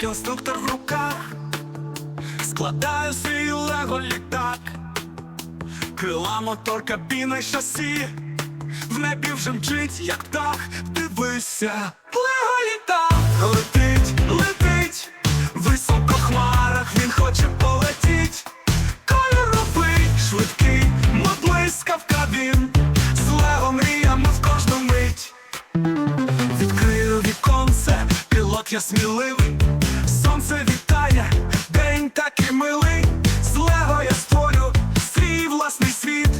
конструктор в руках, складаю свій лего літак, крила, мотор, кабіна шасі, в небі вже мчить, як птах, дивися, лего літак, летить, летить, високо в хмарах, він хоче полетіть, кольоровий, швидкий, мов блискавка він, з лего мріями в кожну мить. Відкрию віконце, пілот я сміливий, сонце вітає, день такий милий, з лего я створю свій власний світ,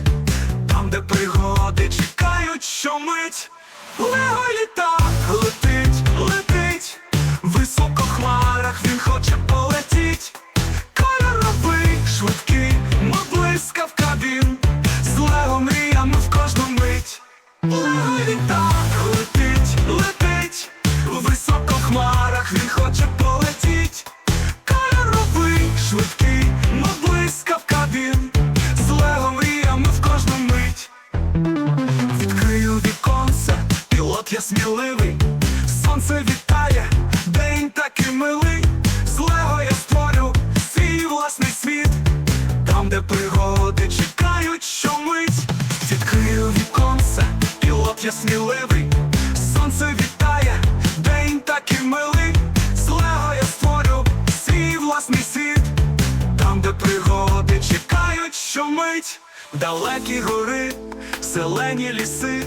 там, де пригоди чекають щомить. Лего літак летить, летить, високо в хмарах він хоче полетіть. Кольоровий, швидкий, мов блискавка він, з лего мріями в кожну мить. Лего літак сміливий, сонце вітає, день такий милий, з лего я створю свій власний світ, там, де пригоди чекають щомить. Відкрию віконце, пілот я сміливий, сонце вітає, день такий милий, з лего я створю свій власний світ, там, де пригоди чекають щомить, далекі гори, зелені ліси,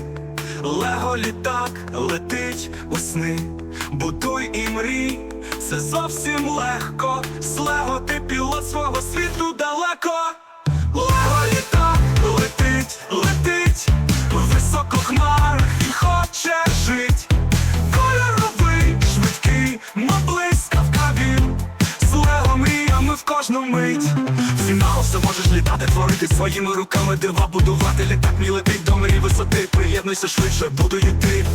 лего літак летить у сни, будуй і мрій, це зовсім легко, з лего ти пілот свого світу далеко. Творити своїми руками дива будувати літак, мій летить до мрій висоти. Приєднуйся швидше, буду йти.